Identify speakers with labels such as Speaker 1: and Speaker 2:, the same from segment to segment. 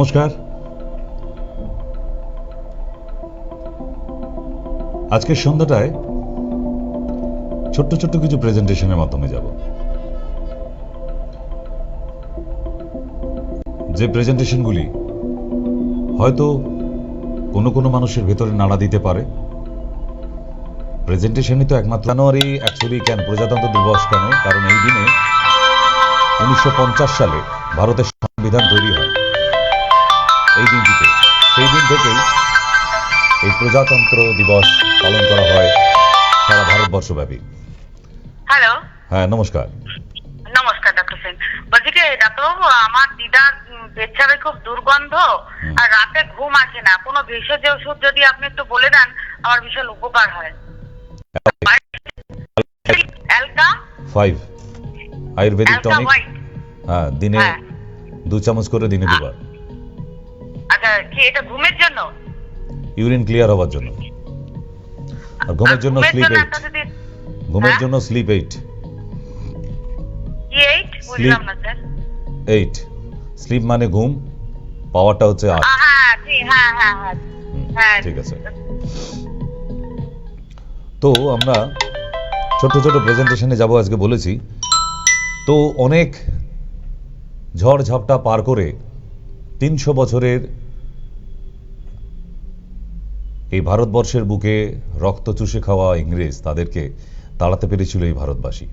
Speaker 1: নমস্কার। আজকের সন্ধ্যাটায় ছোট্ট ছোট্ট কিছু প্রেজেন্টেশনের মাধ্যমে যাব। যে প্রেজেন্টেশনগুলি হয়তো কোনো কোনো মানুষের ভেতরে নাড়া দিতে পারে, প্রেজেন্টেশনই তো একমাত্র জানুয়ারি অ্যাকচুয়ালি কেন প্রজাতন্ত্র দিবস কেন? কারণ এই দিনে উনিশশো পঞ্চাশ সালে ভারতের সংবিধান তৈরি হয়। এই দিনটিতে সেই দিন থেকেই এই প্রজাতন্ত্র দিবস পালন করা হয় সারা ভারতবর্ষব্যাপী।
Speaker 2: হ্যালো
Speaker 1: হ্যাঁ নমস্কার।
Speaker 2: নমস্কার ডক্টর সেন বলছি কি ডাক্তারবাবু আমার দিদার উম, খুব দুর্গন্ধ আর রাতে ঘুম আসে না। কোনো ভেষজ ওষুধ যদি আপনি একটু বলে দেন আমার ভীষণ উপকার হয়। অ্যালকা?
Speaker 1: ফাইভ আয়ুর্বেদিক টনিক হ্যাঁ দিনে
Speaker 2: হ্যাঁ।
Speaker 1: দু চামচ করে দিনে দুবার।
Speaker 2: এটা ঘুমের জন্য।
Speaker 1: ইউরিন ক্লিয়ার হওয়ার জন্য। আর ঘুমের জন্য স্লিপ এইট ঘুমের? জন্য স্লিপ এইট
Speaker 2: এইট বুঝলাম না স্যার।
Speaker 1: এইট স্লিপ মানে ঘুম পাওয়ারটা হচ্ছে আট।
Speaker 2: হ্যাঁ হ্যাঁ হ্যাঁ।
Speaker 1: ঠিক আছে। তো আমরা ছোট ছোট প্রেজেন্টেশনে যাব আজকে বলেছি। তো অনেক ঝড় ঝাপটা পার করে তিনশো বছরের এই ভারতবর্ষের বুকে রক্ত চুষে খাওয়া ইংরেজ তাদেরকে তাড়াতে পেরেছিল এই ভারতবাসী।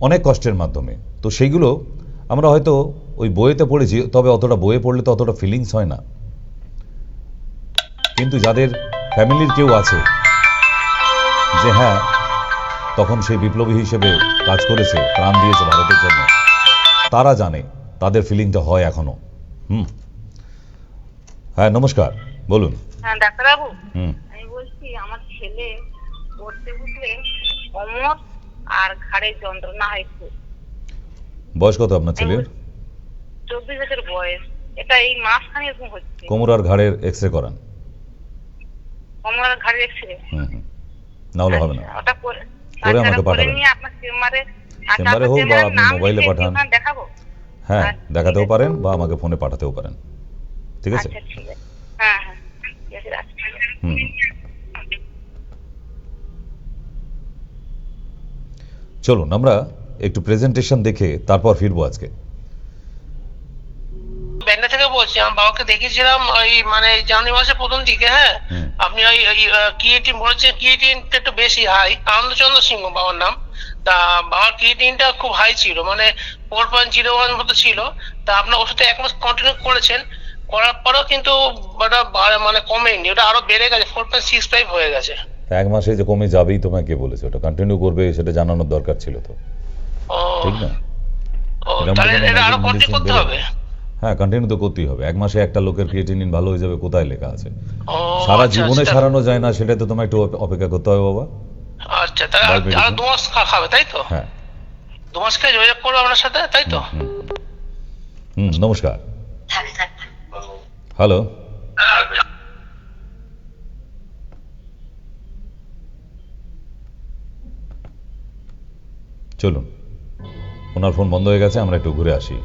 Speaker 1: অনেক কষ্টের মাধ্যমে। তো সেইগুলো আমরা হয়তো ওই বইয়েতে পড়েছি, তবে অতটা বইয়ে পড়লে তো অতটা ফিলিংস হয় না। কিন্তু যাদের ফ্যামিলির কেউ আছে, যে হ্যাঁ তখন সেই বিপ্লবী হিসেবে কাজ করেছে, প্রাণ দিয়েছে ভারতের জন্য, তারা জানে, তাদের ফিলিংটা হয় এখনও। হুম। হ্যাঁ নমস্কার। বলুন।
Speaker 2: হ্যাঁ ডাক্তারবাবু?
Speaker 1: হুম।
Speaker 2: আমি বলছি আমার ছেলে পড়তে বসলে কোমর আর ঘাড়ের যন্ত্রণা হয় খুব।
Speaker 1: বয়স কত আপনার ছেলের?
Speaker 2: চব্বিশ বছর বয়স। এটা এই মাসখানে এরকম হচ্ছে।
Speaker 1: কোমর আর ঘাড়ের এক্স রে করান।
Speaker 2: কোমর আর ঘাড়ের এক্সরে
Speaker 1: হুম হুম। না হলে হবে না।
Speaker 2: ওটা করে
Speaker 1: করে
Speaker 2: আচ্ছা,
Speaker 1: আমাকে পাঠাবেন।
Speaker 2: আপনার চেম্বারে আচ্ছা,
Speaker 1: চেম্বারে হোক বা আপনি মোবাইলে পাঠান।
Speaker 2: দেখাবো।
Speaker 1: হ্যাঁ
Speaker 2: আচ্ছা,
Speaker 1: দেখাতেও পারেন বা আমাকে ফোনে পাঠাতেও পারেন। ঠিক আছে?
Speaker 2: আচ্ছা হ্যাঁ হ্যাঁ ঠিক আছে রাখছি।
Speaker 1: হুম। চলুন আমরা একটু প্রেজেন্টেশন দেখে তারপর ফিরবো আজকে।
Speaker 3: ব্যান্ডা থেকে বলছি আমার বাবাকে দেখেছিলাম ওই মানে জানুয়ারি মাসের প্রথম দিকে হ্যাঁ? আপনি ওই ক্রিয়েটিন বলেছেন ক্রিয়েটিনটা একটু বেশি হাই আনন্দচন্দ্র সিংহ বাবার নাম। তা বাবার ক্রিয়েটিনটা খুব হাই ছিল মানে ফোর পয়েন্ট জিরো ওয়ান মতো ছিল। তা আপনার ওষুধটা এক মাস কন্টিনিউ করেছেন। করার পরেও কিন্তু ওটা মানে কমেনি। ওটা আরও বেড়ে গেছে ফোর পয়েন্ট সিক্স ফাইভ হয়ে গেছে।
Speaker 1: এক মাসে যে কমে যাবেই তোমায় কে বলেছে ওটা কন্টিনিউ করবে সেটা জানানোর দরকার ছিল তো। ঠিক না? হ্যাঁ কন্টিনিউ তো করতেই হবে। এক মাসে একটা লোকের ক্রিয়েটিনিন ভালো হয়ে যাবে কোথায় লেখা আছে? সারা
Speaker 3: আচ্ছা,
Speaker 1: জীবনে
Speaker 3: আচ্ছা।
Speaker 1: সারানো যায় না সেটা তো তোমায় একটু অপেক্ষা করতে হবে বাবা।
Speaker 3: আচ্ছা তাহলে আর-। দু মাস খাবে তাই তো?
Speaker 1: হ্যাঁ।
Speaker 3: দু মাস খেয়ে যোগাযোগ করব আপনার সাথে তাই তো?
Speaker 1: হুম নমস্কার।
Speaker 2: হ্যাঁ
Speaker 1: হ্যালো চলুন। ওনার ফোন বন্ধ হয়ে গেছে আমরা একটু ঘুরে আসি।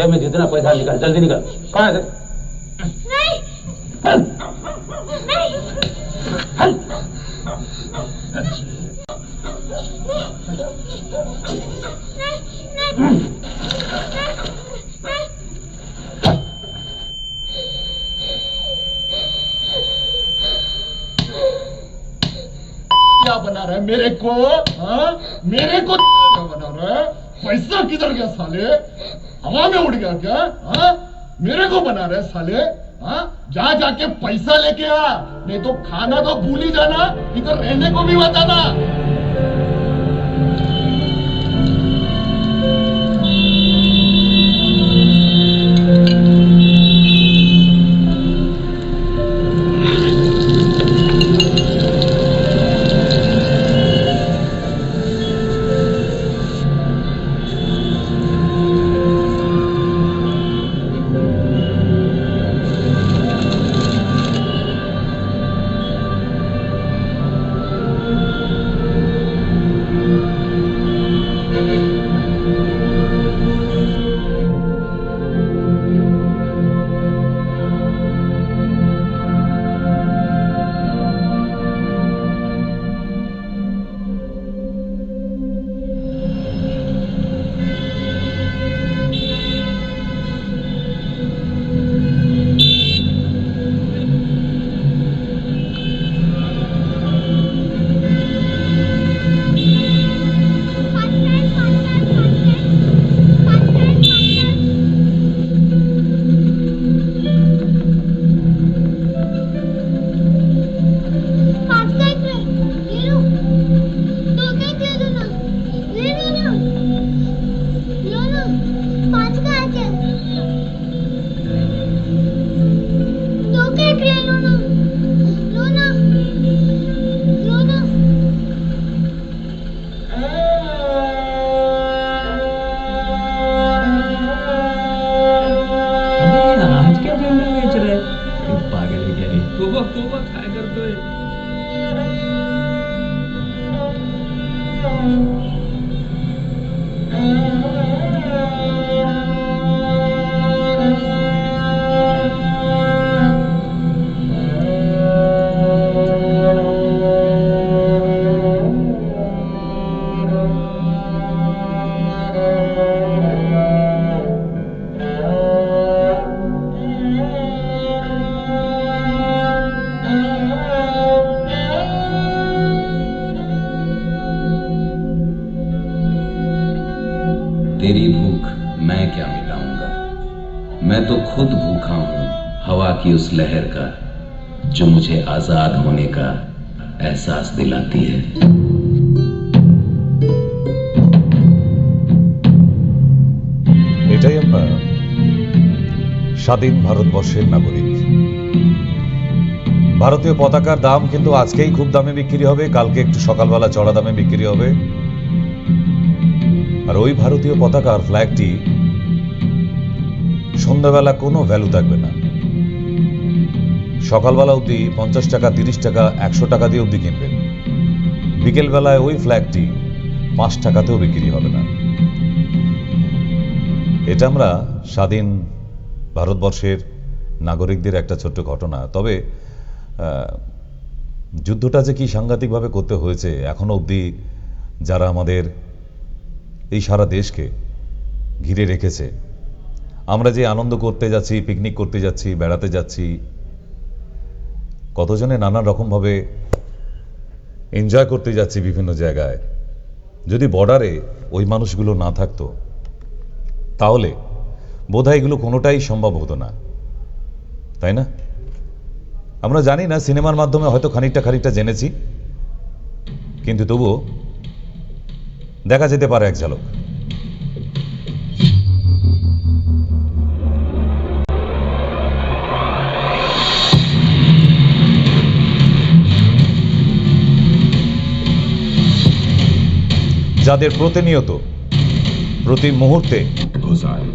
Speaker 4: जेब में जितना पैसा निकाल जल्दी निकाल। कहाँ है?
Speaker 5: क्या बना रहा है मेरे को हा? मेरे को क्या बना रहा है? पैसा किधर गया साले? उड़ गया क्या हाँ? मेरे को बना रहे साले हाँ? जा, जाके पैसा लेके आ नहीं तो खाना तो भूल ही जाना, इधर रहने को भी बताना
Speaker 6: जो मुझे आजाद होने का एहसास दिलाती है
Speaker 1: এটাই আমরা স্বাধীন ভারতবর্ষের নাগরিক ভারতীয় পতাকার দাম কিন্তু আজকেই খুব দামে বিক্রি হবে কালকে একটু সকালবেলা চড়া দামে বিক্রি হবে আর ওই ভারতীয় পতাকার ফ্ল্যাগটি সন্ধ্যাবেলা কোনো ভ্যালু থাকবে না সকালবেলা অবধি পঞ্চাশ টাকা, তিরিশ টাকা, একশো টাকা দিয়ে অবধি কিনবেন। বিকেলবেলায় ওই ফ্ল্যাগটি পাঁচ টাকাতেও বিক্রি হবে না। এটা আমরা স্বাধীন ভারতবর্ষের নাগরিকদের একটা ছোট্ট ঘটনা। তবে যুদ্ধটা যে কি সাংঘাতিকভাবে করতে হয়েছে, এখনও অবধি যারা আমাদের এই সারা দেশকে ঘিরে রেখেছে, আমরা যে আনন্দ করতে যাচ্ছি, পিকনিক করতে যাচ্ছি, বেড়াতে যাচ্ছি কতজনে নানান রকমভাবে এনজয় করতে যাচ্ছি বিভিন্ন জায়গায়। যদি বর্ডারে ওই মানুষগুলো না থাকতো, তাহলে বোধহয় এগুলো কোনোটাই সম্ভব হতো না। তাই না? আমরা জানি না, সিনেমার মাধ্যমে হয়তো খানিকটা খানিকটা জেনেছি, কিন্তু তবুও দেখা যেতে পারে এক ঝলক। যাদের প্রতিনিয়ত প্রতি মুহূর্তে
Speaker 7: गुजारे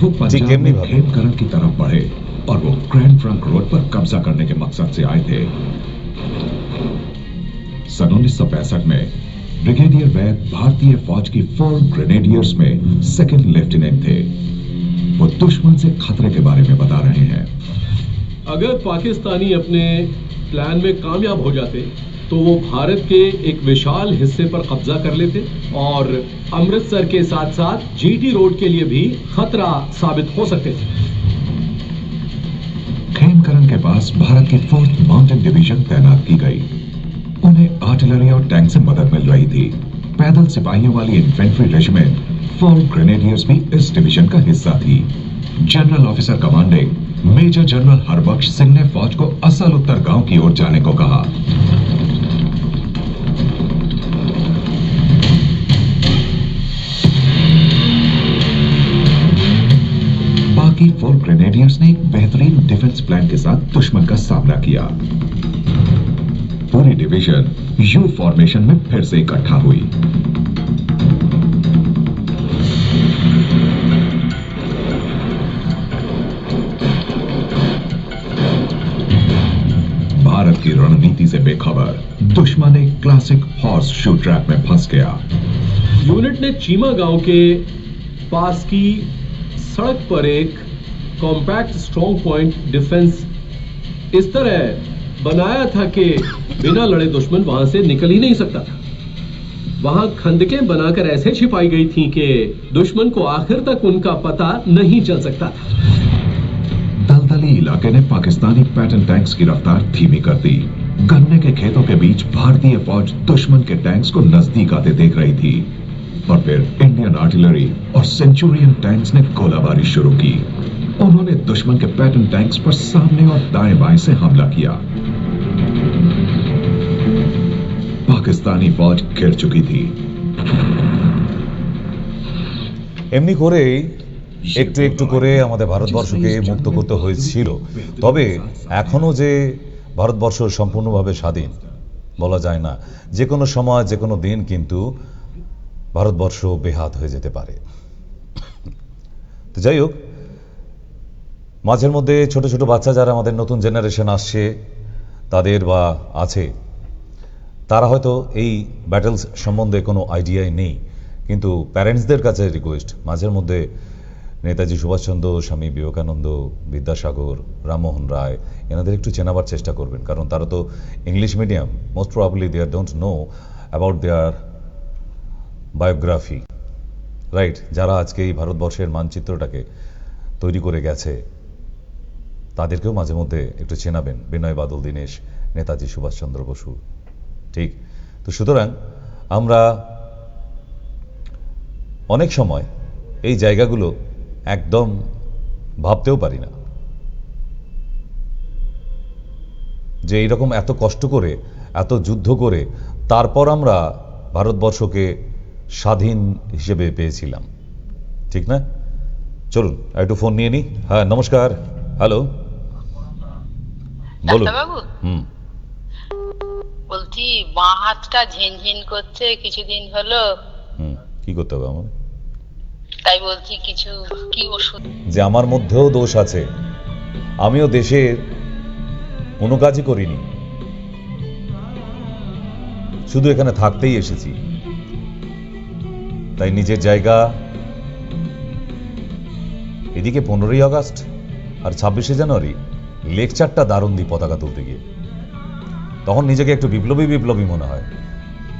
Speaker 7: वो
Speaker 1: जी,
Speaker 7: पंजाब
Speaker 1: केमनी
Speaker 7: में
Speaker 1: भाभी।
Speaker 7: खेमकरण की तरफ बढ़े और वो ग्रैंड ट्रंक रोड पर कब्जा करने के मकसद से आए थे सन उन्नीस में ब्रिगेडियर वैद भारतीय फौज की फोर ग्रेनेडियर्स में सेकंड लेफ्टिनेंट थे वो दुश्मन से खतरे के बारे में बता रहे हैं
Speaker 8: अगर पाकिस्तानी अपने प्लान में कामयाब हो जाते तो वो भारत के एक विशाल हिस्से पर कब्जा कर लेते और अमृतसर के साथ साथ जीटी रोड के लिए भी खतरा साबित हो सकते थे।
Speaker 7: खेमकरण के पास भारत की फोर्थ माउंटेन डिवीज़न तैनात की गई। उन्हें आर्टिलरी और टैंक से मदद मिल रही थी। पैदल सिपाहियों वाली इन्फेंट्री रेजिमेंट फोर ग्रेनेडियर्स भी इस डिवीज़न का हिस्सा थी। General officer commanding major general Harbaksh Singh ने फौज को असल उत्तर गाँव की ओर जाने को कहा। बाकी फोर ग्रेनेडियर्स ने एक बेहतरीन डिफेंस प्लान के साथ दुश्मन का सामना किया। पूरी डिवीज़न यू फॉर्मेशन में फिर से इकट्ठा हुई। भारत की रणनीति से बेखबर, दुश्मन एक क्लासिक हॉर्स शू ट्रैप में फंस गया।
Speaker 8: यूनिट ने चीमा गाँव के पास की सड़क पर एक कॉम्पैक्ट स्ट्रॉन्ग पॉइंट डिफेंस इस तरह बनाया था कि बिना लड़े दुश्मन वहाँ से निकल ही नहीं सकता था। वहाँ खंदकें बनाकर ऐसे छिपाई गई थी कि दुश्मन को आखिर तक उनका पता नहीं चल सकता था।
Speaker 7: दलदली इलाके ने पाकिस्तानी पैटर्न टैंक्स की रफ्तार धीमी कर दी। गन्ने के खेतों के बीच भारतीय फौज दुश्मन के टैंक्स को नज़दीक आते देख रही थी। और फिर इंडियन आर्टिलरी और सेंचुरियन टैंक्स ने गोलाबारी शुरू की। उन्होंने दुश्मन के पैटर्न टैंक्स पर सामने और दाएं बाएं से हमला किया पाकिस्तानी फौज गिर चुकी थी
Speaker 1: এমনি করেই একটু একটু করে আমাদের ভারতবর্ষকে মুক্ত করতে হয়েছিল তবে এখনো যে ভারতবর্ষ সম্পূর্ণভাবে স্বাধীন বলা যায় না যে কোনো সময় যে কোনো দিন কিন্তু ভারতবর্ষ বেহাত হয়ে যেতে পারে তো যাই হোক মাঝের মধ্যে ছোট ছোট বাচ্চা যারা আমাদের নতুন জেনারেশন আসছে, তাদের বা আছে, তারা হয়তো এই ব্যাটেলস সম্বন্ধে কোনো আইডিয়াই নেই। কিন্তু প্যারেন্টসদের কাছে রিকোয়েস্ট মাঝের মধ্যে নেতাজি সুভাষচন্দ্র, স্বামী বিবেকানন্দ, বিদ্যাসাগর, রামমোহন রায়, এনাদের একটু চেনাবার চেষ্টা করবেন। কারণ তারা তো English medium most probably they are don't know about their biography right যারা আজকে এই ভারতবর্ষের মানচিত্রটাকে তৈরি করে গেছে তাদেরকেও মাঝে মধ্যে একটু চেনাবেন। বিনয় বাদল, দীনেশ, নেতাজি সুভাষচন্দ্র বসু। ঠিক? তো সুতরাং আমরা অনেক সময় এই জায়গাগুলো একদম ভাবতেও পারি না। যে এইরকম এত কষ্ট করে, এত যুদ্ধ করে তারপর আমরা ভারতবর্ষকে স্বাধীন হিসেবে পেয়েছিলাম। ঠিক না? চলুন একটু ফোন নিয়ে নিই। হ্যাঁ নমস্কার। হ্যালো। বলুন। হুম।
Speaker 2: বলছি বাঁ হাতটা ঝিনঝিন করছে কিছুদিন হলো।
Speaker 1: হুম কি করতে হবে আমার
Speaker 2: তাই বলছি কিছু কি ওষুধ?
Speaker 1: যে আমার মধ্যেও দোষ আছে আমিও দেশের কোনো কাজই করিনি। শুধু এখানে থাকতেই এসেছি। তাই নিজের জায়গা এদিকে পনেরোই আগস্ট আর ছাব্বিশে জানুয়ারি লেকচারটা দারুণ দিই পতাকা তুলতে গিয়ে। তখন নিজেকে একটু বিপ্লবী বিপ্লবী মনে হয়।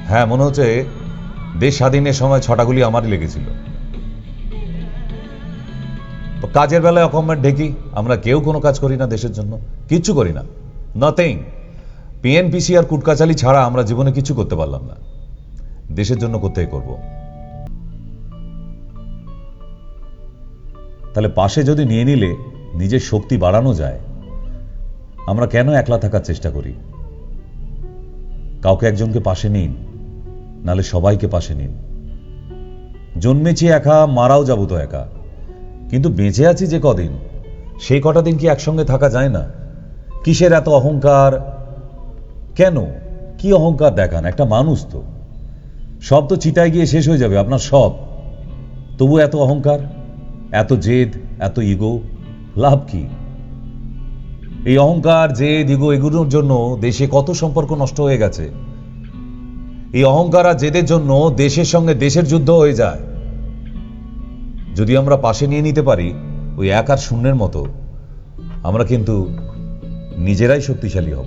Speaker 1: হ্যাঁ মনে হচ্ছে দেশ স্বাধীনের সময় ছটাগুলি আমারই লেগেছিল। কাজের বেলায় অকম্যাট ঢেকি, আমরা কেউ কোনো কাজ করি না দেশের জন্য, কিচ্ছু করি না। নাথিং পিএনপিসি আর কুটকাচালি ছাড়া আমরা জীবনে কিছু করতে পারলাম না। দেশের জন্য কোথায় করব? তাহলে পাশে যদি নিয়ে নিলে নিজের শক্তি বাড়ানো যায় আমরা কেন একলা থাকার চেষ্টা করি? কাউকে একজনকে পাশে নিন, নালে সবাইকে পাশে নিন। জন্মেছি একা, মারাও যাব তো একা। কিন্তু বেঁচে আছি যে কদিন সেই কটা দিন কি একসঙ্গে থাকা যায় না? কিসের এত অহংকার? কেন? কি অহংকার দেখান? একটা মানুষ তো। সব তো চিতায় গিয়ে শেষ হয়ে যাবে, আপনার সব। তবু এত অহংকার, এত জেদ, এত ইগো, লাভ কি? এই অহংকার যে দিগ এগুলোর জন্য দেশে কত সম্পর্ক নষ্ট হয়ে গেছে। এই অহংকার আর জেদের জন্য দেশের সঙ্গে দেশের যুদ্ধ হয়ে যায়। যদি আমরা পাশে নিয়ে নিতে পারি, ওই এক আর শূন্যের মতো, আমরা কিন্তু নিজেরাই শক্তিশালী হব।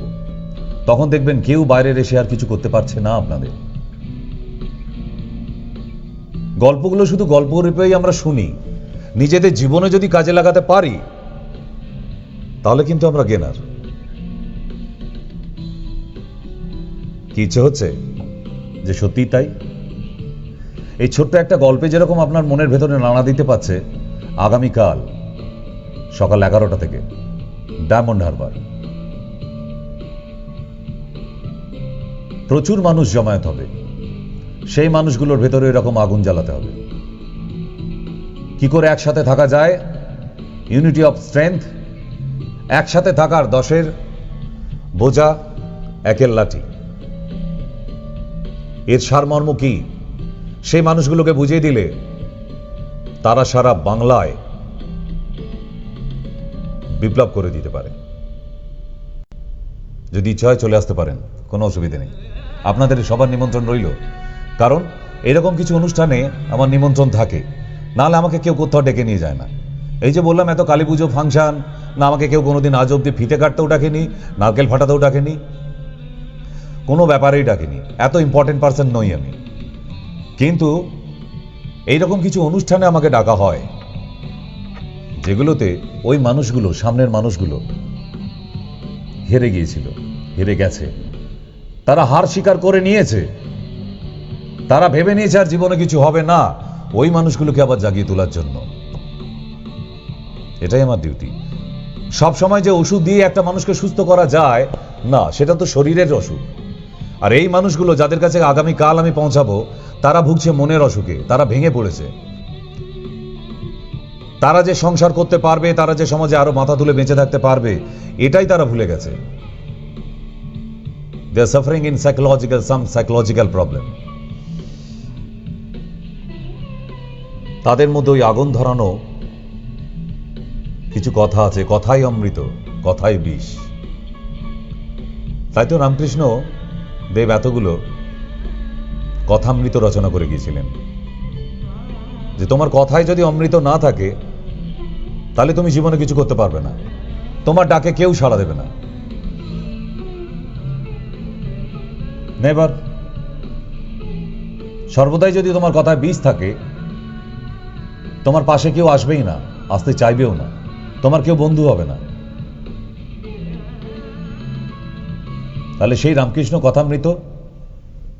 Speaker 1: তখন দেখবেন কেউ বাইরের এসে আর কিছু করতে পারছে না আপনাদের। গল্পগুলো শুধু গল্প রূপেই আমরা শুনি। নিজেদের জীবনে যদি কাজে লাগাতে পারি তাহলে কিন্তু আমরা গেনার কি ইচ্ছে হচ্ছে যে সত্যিই তাই? এই ছোট্ট একটা গল্পে যেরকম আপনার মনের ভেতরে নাড়া দিতে পারছে, আগামীকাল সকাল এগারোটা থেকে ডায়মন্ড হারবার। প্রচুর মানুষ জমায়েত হবে। সেই মানুষগুলোর ভেতরে এরকম আগুন জ্বালাতে হবে। কি করে একসাথে থাকা যায়? ইউনিটি অফ স্ট্রেংথ একসাথে থাকার দশের বোঝা একের লাঠি। এর সারমর্ম কি? সেই মানুষগুলোকে বুঝিয়ে দিলে তারা সারা বাংলায় বিপ্লব করে দিতে পারে। যদি ইচ্ছা হয় চলে আসতে পারেন, কোনো অসুবিধে নেই। আপনাদের সবার নিমন্ত্রণ রইল। কারণ এরকম কিছু অনুষ্ঠানে আমার নিমন্ত্রণ থাকে। নাহলে আমাকে কেউ কোথাও ডেকে নিয়ে যায় না। এই যে বললাম, এত কালী পুজো ফাংশন না আমাকে কেউ কোনোদিন আজ অব্দি ফিতে কাটতেও ডাকেনি, নারকেল ফাটাতেও ডাকেনি। কোনো ব্যাপারেই ডাকেনি। এত ইম্পর্টেন্ট পার্সন নই আমি। কিন্তু এইরকম কিছু অনুষ্ঠানে আমাকে ডাকা হয়, যেগুলোতে ওই মানুষগুলো, সামনের মানুষগুলো হেরে গিয়েছিল, হেরে গেছে। তারা হার স্বীকার করে নিয়েছে। তারা ভেবে নিয়েছে আর জীবনে কিছু হবে না। ওই মানুষগুলোকে আবার জাগিয়ে তোলার জন্য। এটাই আমার ডিউটি সব সময় যে ওষুধ দিয়ে একটা মানুষকে সুস্থ করা যায়, না, সেটা তো শরীরের অসুখ। আর এই মানুষগুলো যাদের কাছে আগামী কাল আমি পৌঁছাবো, তারা ভুগছে মনের অসুখে, তারা ভেঙে পড়েছে। তারা যে সংসার করতে পারবে, তারা যে সমাজে আরও মাথা তুলে বেঁচে থাকতে পারবে, এটাই তারা ভুলে গেছে। They are suffering in psychological some psychological problem তাদের মধ্যে ওই আগুন ধরানো কিছু কথা আছে, কথাই অমৃত, কথাই বিষ। তাই তো রামকৃষ্ণ দেব এতগুলো কথামৃত রচনা করে গিয়েছিলেন। যে তোমার কথায় যদি অমৃত না থাকে, তাহলে তুমি জীবনে কিছু করতে পারবে না। তোমার ডাকে কেউ সাড়া দেবে না। নেবার, সর্বদাই যদি তোমার কথায় বীজ থাকে, তোমার পাশে কেউ আসবেই না, আসতে চাইবেও না। তোমার কেউ বন্ধু হবে না। তাহলে সেই রামকৃষ্ণ কথামৃত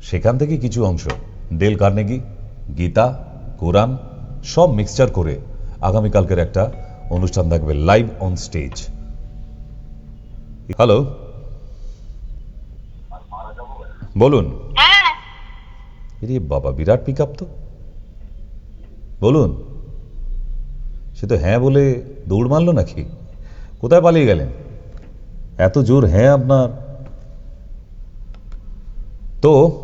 Speaker 1: সেখান থেকে কিছু অংশ ডেল কার্নেগি গীতা কোরআন সব মিক্সচার করে আগামীকালকের একটা অনুষ্ঠান থাকবে লাইভ অন স্টেজ। হ্যালো? বলুন।
Speaker 2: হ্যাঁ।
Speaker 1: বাবা বিরাট পিক আপ তো। বলুন। সে তো হ্যাঁ বলে দৌড় মারলো নাকি? কোথায় পালিয়ে গেলেন? এত জোর হ্যাঁ আপনার? তো,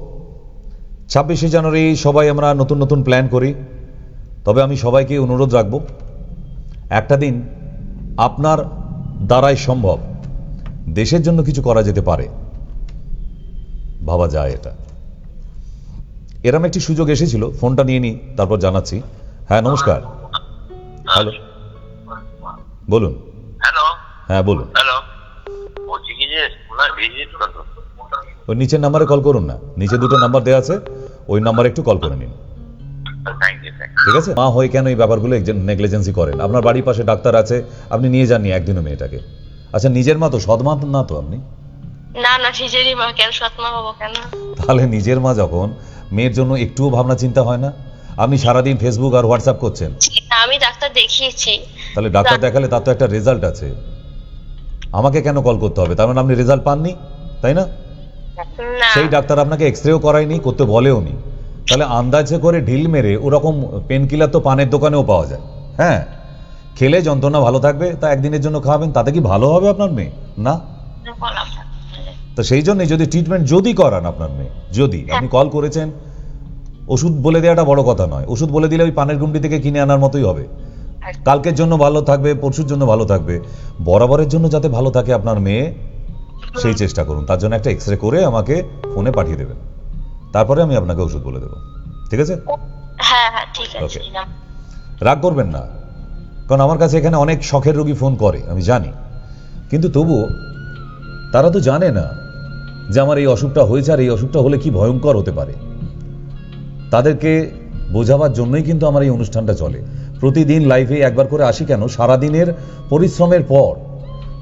Speaker 1: ছাব্বিশে জানুয়ারি সবাই আমরা নতুন নতুন প্ল্যান করি। তবে আমি সবাইকে অনুরোধ রাখব, একটা দিন আপনার দ্বারাই সম্ভব। দেশের জন্য কিছু করা যেতে পারে। ভাবা যায় এটা। এরম একটি সুযোগ এসেছিল, ফোনটা নিয়ে নি তারপর জানাচ্ছি। হ্যাঁ নমস্কার। হ্যালো বলুন।
Speaker 9: হ্যালো
Speaker 1: হ্যাঁ বলুন।
Speaker 9: হ্যালো বলছি কি যে
Speaker 1: ওই নিচের নাম্বারে কল করুন না। নিচে দুটো নাম্বার দেওয়া আছে ওই নাম্বারে একটু কল করে নিন। ঠিক আছে? মা হয়ে কেন এই ব্যাপারগুলো নেগলিজেন্সি করেন? আপনার বাড়ির পাশে ডাক্তার আছে আপনি নিয়ে যাননি একদিনও মেয়েটাকে। আচ্ছা নিজের মা তো সৎ মা না তো আপনি?
Speaker 10: না না নিজেরই মা। কেন সৎমা হব কেন?
Speaker 1: তাহলে নিজের মা যখন মেয়ের জন্য একটুও ভাবনা চিন্তা হয় না? আপনি সারাদিন ফেসবুক আর হোয়াটসঅ্যাপ করছেন?
Speaker 10: আমি ডাক্তার দেখিয়েছি।
Speaker 1: তাহলে ডাক্তার দেখালে তার তো একটা রেজাল্ট আছে। আমাকে কেন কল করতে হবে? তার মানে আপনি রেজাল্ট পাননি তাই না? সেই ডাক্তার আপনাকে এক্স রেও করায়নি করতে বলেও নি। তাহলে আন্দাজে করে ঢিল মেরে ওরকম পেন কিলার তো পানের দোকানেও পাওয়া যায়। হ্যাঁ? খেলে যন্ত্রণা ভালো থাকবে তা একদিনের জন্য খাওয়াবেন তাতে কি ভালো হবে আপনার মেয়ে? না?
Speaker 10: না।
Speaker 1: তো সেই জন্যই যদি ট্রিটমেন্ট যদি করান আপনার মেয়ে যদি আপনি কল করেছেন ওষুধ বলে দেওয়াটা বড় কথা নয়। ওষুধ বলে দিলে ওই পানের গুমটি থেকে কিনে আনার মতোই হবে। কালকের জন্য ভালো থাকবে পরশুর জন্য ভালো থাকবে। বরাবরের জন্য যাতে ভালো থাকে আপনার মেয়ে সেই চেষ্টা করুন। তার জন্য একটা এক্স রে করে আমাকে ফোনে পাঠিয়ে দেবেন। তারপরে আমি আপনাকে ওষুধ বলে দেবো। ঠিক আছে?
Speaker 10: হ্যাঁ হ্যাঁ ঠিক আছে
Speaker 1: রাগ করবেন না। কারণ আমার কাছে এখানে অনেক শখের রোগী ফোন করে আমি জানি। কিন্তু তবুও তারা তো জানে না যে আমার এই অসুখটা হয়েছে আর এই অসুখটা হলে কি ভয়ঙ্কর হতে পারে। তাদেরকে বোঝাবার জন্যই কিন্তু আমার এই অনুষ্ঠানটা চলে। প্রতিদিন লাইভে একবার করে আসি কেন? সারাদিনের পরিশ্রমের পর।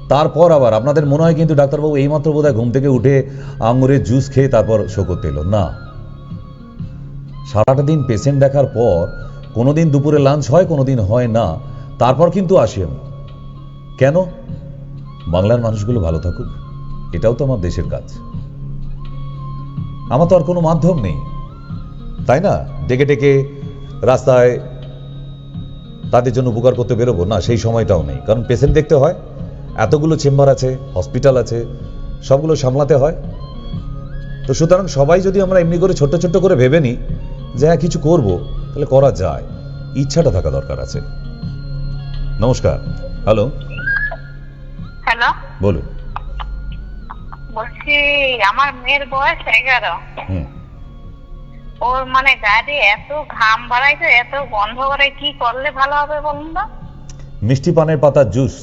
Speaker 1: তারপর আবার, আপনাদের মনে হয় কিন্তু ডাক্তারবাবু এইমাত্র বোধহয় ঘুম থেকে উঠে আঙুরের জুস খেয়ে তারপর শো করতে এলো না। সারাটা দিন পেশেন্ট দেখার পর, কোনোদিন দুপুরে লাঞ্চ হয়, কোনোদিন হয় না। তারপর কিন্তু আসি আমি। কেন? বাংলার মানুষগুলো ভালো থাকুক। এটাও তো আমার দেশের কাজ। আমার তো আর কোনো মাধ্যম নেই। তাই না? ডেকে ডেকে রাস্তায় তাদের জন্য উপকার করতে বেরোবো? না সেই সময়টাও নেই। কারণ পেশেন্ট দেখতে হয় এতগুলো চেম্বার আছে হসপিটাল আছে সবগুলো সামলাতে হয়। তো সুতরাং সবাই যদি আমরা এমনি করে ছোট্ট ছোট্ট করে ভেবে নিই যে হ্যাঁ কিছু করব তাহলে করা যায়। ইচ্ছাটা থাকা দরকার আছে। নমস্কার। হ্যালো
Speaker 2: হ্যালো
Speaker 1: বলুন।
Speaker 2: বলছি আমার মেয়ের বয়স এগারো।
Speaker 1: হুম।
Speaker 2: ওর মানে গায়ে এত ঘাম বাড়াইছে এত গন্ধ করে কি করলে ভালো হবে বলুন তো?
Speaker 1: মিষ্টি পানের পাতার জুস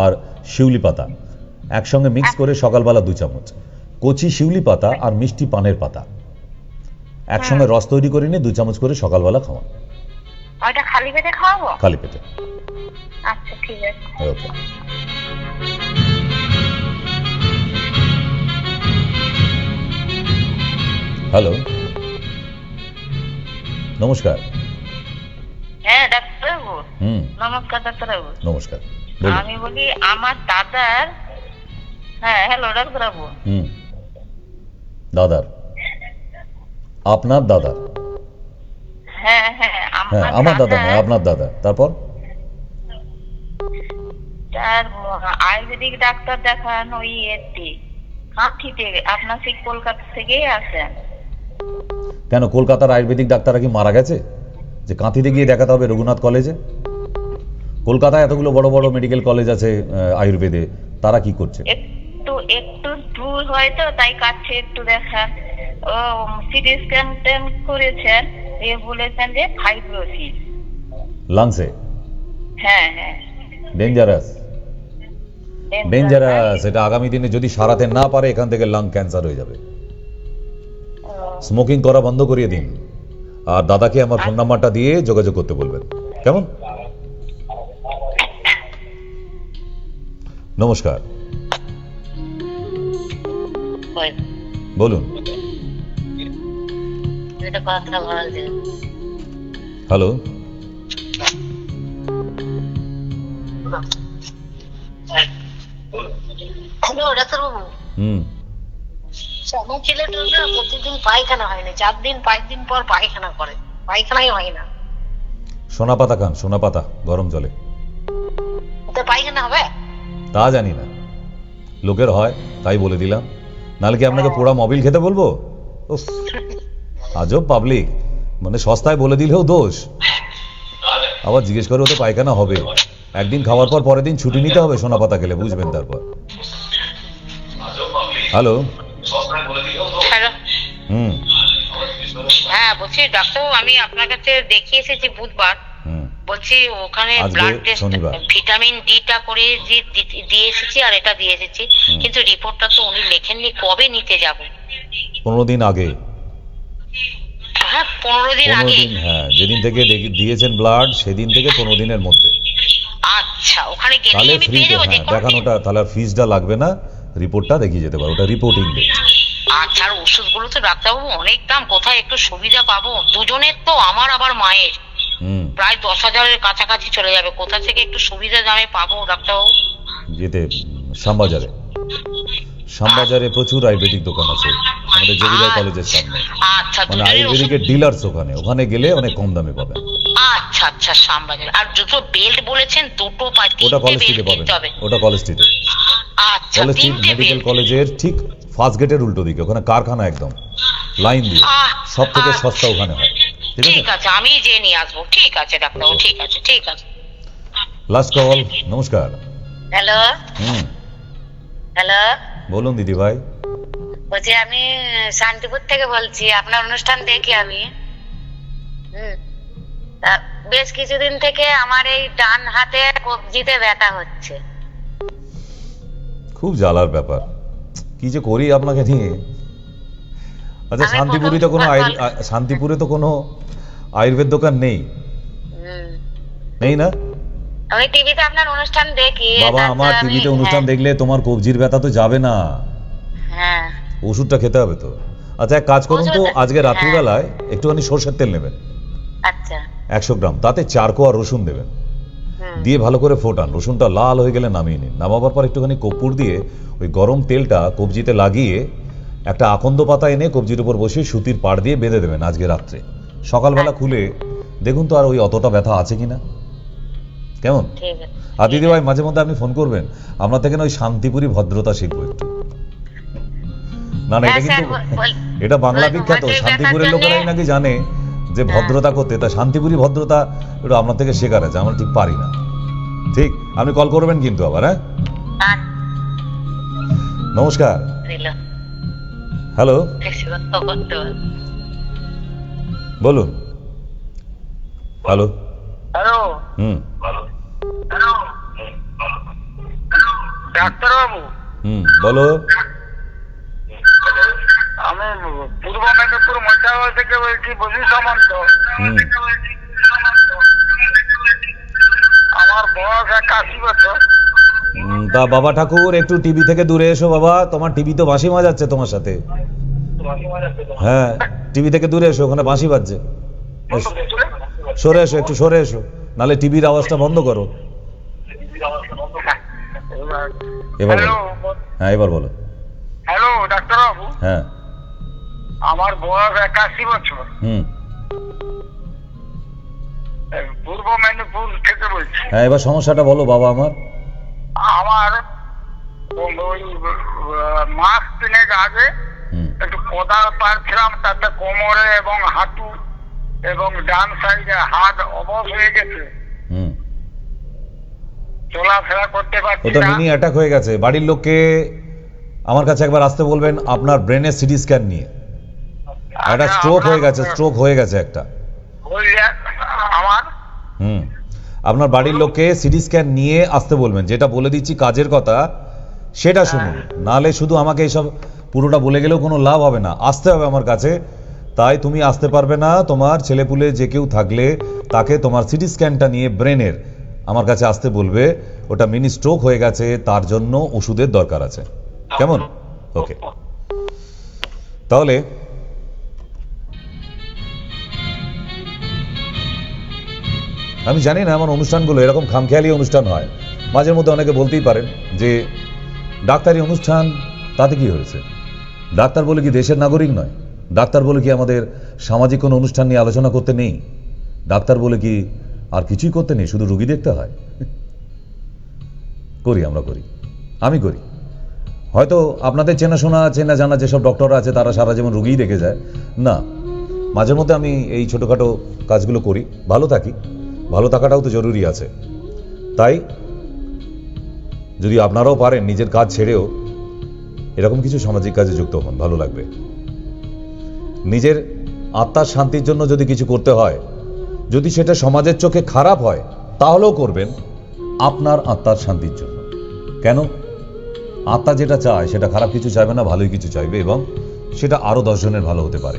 Speaker 1: আর শিউলি পাতা। একসঙ্গে মিক্স করে সকালবেলা দু চামচ। কচি শিউলি পাতা আর মিষ্টি পানের পাতা। একসঙ্গে রস তৈরি করে নিয়ে দু চামচ করে সকালবেলা খাওয়ান
Speaker 2: ওইটা খালি পেটে খাওয়াবো?
Speaker 1: খালি পেটে।
Speaker 2: আচ্ছা ঠিক আছে।
Speaker 1: ওকে। হ্যালো। নমস্কার।
Speaker 2: হ্যাঁ ডাক্তারবাবু
Speaker 1: হুম।
Speaker 2: নমস্কার ডাক্তারবাবু
Speaker 1: নমস্কার
Speaker 2: আমি বলি আমার দাদার হ্যাঁ হ্যালো ডাক্তারবাবু
Speaker 1: হুম। দাদার। আপনার দাদা
Speaker 2: হ্যাঁ হ্যাঁ
Speaker 1: হ্যাঁ আমার দাদা নয় আপনার দাদা। তারপর?
Speaker 2: তার আয়ুর্বেদিক ডাক্তার দেখান ওই এটি কাঁথিতে আপনার সেই কলকাতা থেকেই আসেন?
Speaker 1: কেন কলকাতার আয়ুর্বেদিক ডাক্তাররা কি মারা গেছে? যে কাঁথিতে গিয়ে দেখাতে হবে রঘুনাথ কলেজে? কলকাতায় এতগুলো বড় বড় মেডিকেল কলেজ আছে আয়ুর্বেদে তারা কি করছে?
Speaker 2: একটু একটু দূর হয়তো তাই কাছে একটু দেখান ও সিটি স্ক্যান টেন করেছেন এ বলেছেন যে ফাইব্রোসিস
Speaker 1: লাংসে
Speaker 2: হ্যাঁ হ্যাঁ।
Speaker 1: ডেঞ্জারাস ডেঞ্জারাস এটা আগামী দিনে যদি সারাতে না পারে এখান থেকে লাং ক্যান্সার হয়ে যাবে। স্মোকিং করা বন্ধ করিয়ে দিন। আর দাদাকে আমার ফোন নাম্বারটা দিয়ে যোগাযোগ করতে বলবেন। কেমন? নমস্কার। বলুন। হ্যালো।
Speaker 11: হ্যালো ডাক্তারবাবু।
Speaker 1: হুম।
Speaker 11: আমার ছেলেটার না প্রতিদিন পায়খানা হয় না। চার দিন পাঁচ দিন পর পায়খানা করে। পায়খানাই হয় না।
Speaker 1: সোনা পাতা খান সোনা পাতা গরম জলে।
Speaker 11: ওতে পায়খানা হবে?
Speaker 1: তা জানি না। লোকের হয় তাই বলে দিলাম। নাহলে কি আপনাকে পোড়া মোবিল খেতে বলব? উফ, আজব পাবলিক মানে সস্তায় বলে দিলেও দোষ। আবার জিজ্ঞেস করে ওতে পায়খানা হবে। একদিন খাওয়ার পর পরের দিন ছুটি নিতে হবে সোনা পাতা খেলে বুঝবেন তারপর। হ্যালো
Speaker 2: বলছি ডাক্তারবাবু আমি আপনার কাছে দেখিয়ে এসেছি বুধবার। বলছি ওখানে ব্লাড টেস্ট। ভিটামিন ডিটা করে যে দিয়ে এসেছি আর এটা দিয়ে এসেছি। কিন্তু রিপোর্টটা তো উনি লেখেননি কবে নিতে যাব?
Speaker 1: পনেরো দিন আগে।
Speaker 2: হ্যাঁ পনেরো দিন আগে।
Speaker 1: হ্যাঁ যেদিন থেকে দিয়েছেন ব্লাড সেদিন থেকে পনেরো দিনের মধ্যে।
Speaker 2: আচ্ছা ওখানে গেলে
Speaker 1: তাহলে ফ্রিতে হ্যাঁ দেখানোটা তাহলে ফিজটা লাগবে না রিপোর্টটা দেখিয়ে যেতে পারো ওটা রিপোর্টিং ডেট
Speaker 2: আচ্ছা আর ওষুধগুলো তো ডাক্তারবাবু অনেক দাম। কোথায় একটু সুবিধা পাবো? দুজনের তো আমার আবার মায়ের। প্রায় দশ হাজারের কাছাকাছি চলে যাবে। কোথা থেকে একটু সুবিধা দামে পাবো ডাক্তারবাবু?
Speaker 1: যেতে শ্যামবাজারে। শ্যামবাজারে প্রচুর আয়ুর্বেদিক দোকান আছে। আমাদের জেবিরাই কলেজের সামনে।
Speaker 2: আচ্ছা
Speaker 1: মানে আয়ুর্বেদিকের ডিলার্স ওখানে। ওখানে গেলে অনেক কম দামে পাবেন।
Speaker 2: আচ্ছা আচ্ছা শ্যামবাজার। আর দুটো বেল্ট বলেছেন দুটো পাই
Speaker 1: ওটা কলেজ স্ট্রিটে পাবেন। ওটা কলেজ স্ট্রিটে
Speaker 2: আচ্ছা
Speaker 1: কলেজ স্ট্রিট মেডিকেল কলেজের ঠিক ফার্স্ট গেটের উল্টো দিকে ওখানে কারখানা একদম লাইন দিয়ে সব থেকে সস্তা ওখানে হয়। ঠিক আছে?
Speaker 2: আমি যে নিয়ে আসব। ঠিক আছে ডাক্তারবাবু ঠিক আছে। ঠিক আছে
Speaker 1: লাস্ট কল নমস্কার।
Speaker 11: হ্যালো?
Speaker 1: হুম।
Speaker 11: হ্যালো?
Speaker 1: বলুন দিদি ভাই
Speaker 11: বলছি আমি শান্তিপুর থেকে বলছি আপনার অনুষ্ঠান দেখি আমি। হুম। বেশ কিছুদিন থেকে আমার এই ডান হাতে কবজিতে ব্যথা হচ্ছে।
Speaker 1: খুব জ্বালার ব্যাপার। কি যে করি আপনাকে নিয়ে? আচ্ছা শান্তিপুরে তো কোনো শান্তিপুরে তো কোনো আয়ুর্বেদ দোকান নেই। নেই না?
Speaker 11: আমি টিভিতে আপনার অনুষ্ঠান দেখি
Speaker 1: বাবা আমার টিভিতে অনুষ্ঠান
Speaker 11: হ্যাঁ,
Speaker 1: দেখলে তোমার কবজির ব্যথা তো যাবে না।
Speaker 11: হ্যাঁ।
Speaker 1: ওষুধটা খেতে হবে তো। আচ্ছা এক কাজ করুন তো আজকে
Speaker 11: হ্যাঁ।
Speaker 1: রাত্রিবেলায় একটুখানি সর্ষের তেল নেবেন।
Speaker 11: আচ্ছা।
Speaker 1: একশো গ্রাম তাতে চার কোয়া রসুন দেবেন। দিয়ে ভালো করে ফোটান। রসুনটা লাল হয়ে গেলে নামিয়ে নিন। নামাবার পর একটুখানি কর্পূর দিয়ে ওই গরম তেলটা কবজিতে লাগিয়ে একটা আকন্দ পাতা এনে কবজির উপর বসিয়ে সুতির পাড় দিয়ে বেঁধে দেবেন আজকে রাত্রে। সকালবেলা খুলে দেখুন তো আর ওই অতটা ব্যথা আছে কিনা। কেমন? আর দিদিভাই মাঝে মধ্যে আপনি ফোন করবেন। আমরা থেকে ওই শান্তিপুরি ভদ্রতা শিখব একটু। না না এটা
Speaker 11: হ্যাঁ,
Speaker 1: কিন্তু এটা বাংলা বিখ্যাত। শান্তিপুরের লোকেরাই নাকি জানে যে ভদ্রতা করতে। তা শান্তিপুরি ভদ্রতা একটু আপনার থেকে শেখার আছে। আমরা ঠিক পারি না। ঠিক আপনি কল করবেন কিন্তু আবার হ্যাঁ? নমস্কার। হ্যালো। বলুন। হ্যালো
Speaker 3: হ্যালো
Speaker 1: হুম।
Speaker 3: ডাক্তারবাবু?
Speaker 1: হুম বলো।
Speaker 3: আমি পূর্ব মেদিনীপুর মহিষাগর থেকে বলছি বসি সামন্ত।
Speaker 1: হুম। তা বাবা ঠাকুর একটু টিভি থেকে দূরে এসো বাবা। তোমার টিভি তো বাঁশি বাজাচ্ছে তোমার সাথে। হ্যাঁ টিভি থেকে দূরে এসো ওখানে বাঁশি বাজছে। সরে এসো একটু সরে এসো। নালে টিভির আওয়াজটা বন্ধ করো। এবার হ্যাঁ এবার বলো।
Speaker 3: হ্যালো ডাক্তারবাবু।
Speaker 1: হ্যাঁ।
Speaker 3: আমার বয়স একাশি বছর।
Speaker 1: হুম।
Speaker 3: পূর্ব মেদিনীপুর থেকে বলছি।
Speaker 1: হ্যাঁ এবার সমস্যাটা বলো বাবা আমার।
Speaker 3: আমার ওই মাস তিনেক আগে একটু কোদাল পারছিলাম তাতে কোমরে এবং হাঁটু এবং ডান সাইডে হাত অবশ হয়ে গেছে। চলাফেরা করতে পারছি
Speaker 1: ওটা
Speaker 3: না।
Speaker 1: মিনি অ্যাটাক হয়ে গেছে। বাড়ির লোককে আমার কাছে একবার আসতে বলবেন আপনার ব্রেনের সিটি স্ক্যান নিয়ে। একটা
Speaker 3: আচ্ছা,
Speaker 1: স্ট্রোক হয়ে গেছে স্ট্রোক হয়ে গেছে একটা। হুম। আপনার বাড়ির লোককে সিটি স্ক্যান নিয়ে আসতে বলবেন। যেটা বলে দিচ্ছি কাজের কথা সেটা শুনুন। নালে শুধু আমাকে এইসব পুরোটা বলে গেলেও কোনো লাভ হবে না। আসতে হবে আমার কাছে। তাই তুমি আসতে পারবে না। তোমার ছেলেপুলে যে কেউ থাকলে তাকে তোমার সিটি স্ক্যানটা নিয়ে ব্রেনের আমার কাছে আসতে বলবে। ওটা মিনি স্ট্রোক হয়ে গেছে। তার জন্য ওষুধের দরকার আছে। কেমন? ওকে। তাহলে আমি জানি না আমার অনুষ্ঠানগুলো এরকম খামখেয়ালি অনুষ্ঠান হয়। মাঝে মধ্যে অনেকে বলতেই পারেন যে, ডাক্তারি অনুষ্ঠান, তাতে কি হয়েছে? ডাক্তার বলে কি দেশের নাগরিক নয়? ডাক্তার বলে কি আমাদের সামাজিক কোনো অনুষ্ঠান নিয়ে আলোচনা করতে নেই? ডাক্তার বলে কি আর কিছুই করতে নেই, শুধু রুগী দেখতে হয়? করি আমরা করি। আমি করি। হয়তো আপনাদের চেনাশোনা চেনা জানা যেসব ডক্টররা আছে, তারা সারা জীবন রুগীই দেখে যায়। না, মাঝে মধ্যে আমি এই ছোটোখাটো কাজগুলো করি, ভালো থাকি। ভালো থাকাটাও তো জরুরি আছে। তাই, যদি আপনারাও পারেন নিজের কাজ ছেড়েও এরকম কিছু সামাজিক কাজে যুক্ত হন, ভালো লাগবে। নিজের আত্মার শান্তির জন্য যদি কিছু করতে হয়, যদি সেটা সমাজের চোখে খারাপ হয়, তাহলেও করবেন আপনার আত্মার শান্তির জন্য। কেন? আত্মা যেটা চায়, সেটা খারাপ কিছু চাইবে না, ভালোই কিছু চাইবে এবং সেটা আরও দশজনের ভালো হতে পারে।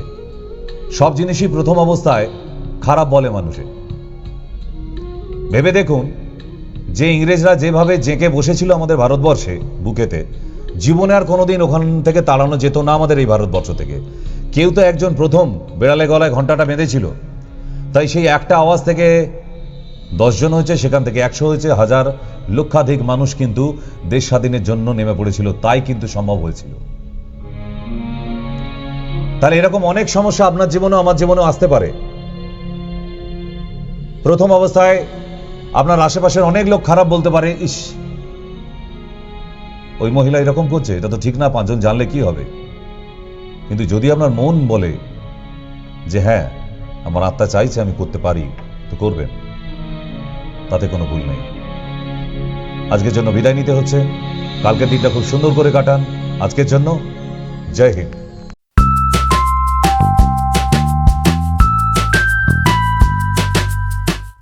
Speaker 1: সব জিনিসই প্রথম অবস্থায় খারাপ বলে মানুষে ভেবে দেখুন, যে ইংরেজরা যেভাবে জেঁকে বসেছিল আমাদের ভারতবর্ষে বুকেতে, জীবনে আর কোনোদিন ওখান থেকে তাড়ানো যেত না আমাদের এই ভারতবর্ষ থেকে। কেউ তো একজন প্রথম বেড়ালে গলায় ঘন্টাটা বেঁধেছিল। তাই সেই একটা আওয়াজ থেকে দশজন হয়েছে, সেখান থেকে একশো হয়েছে, হাজার লক্ষাধিক মানুষ কিন্তু দেশ স্বাধীনের জন্য নেমে পড়েছিল, তাই কিন্তু সম্ভব হয়েছিল। তাহলে এরকম অনেক সমস্যা আপনার জীবনেও, আমার জীবনেও আসতে পারে। প্রথম অবস্থায় আপনার আশেপাশের অনেক লোক খারাপ বলতে পারে, ইস। ওই মহিলা এরকম করছে, এটা তো ঠিক না, পাঁচজন জানলে কি হবে? কিন্তু যদি আপনার মন বলে যে হ্যাঁ আমার আত্মা চাইছে আমি করতে পারি, তো করবেন। তাতে কোনো ভুল নেই। আজকের জন্য বিদায় নিতে হচ্ছে। কালকের দিনটা খুব সুন্দর করে কাটান। আজকের জন্য জয় হিন্দ।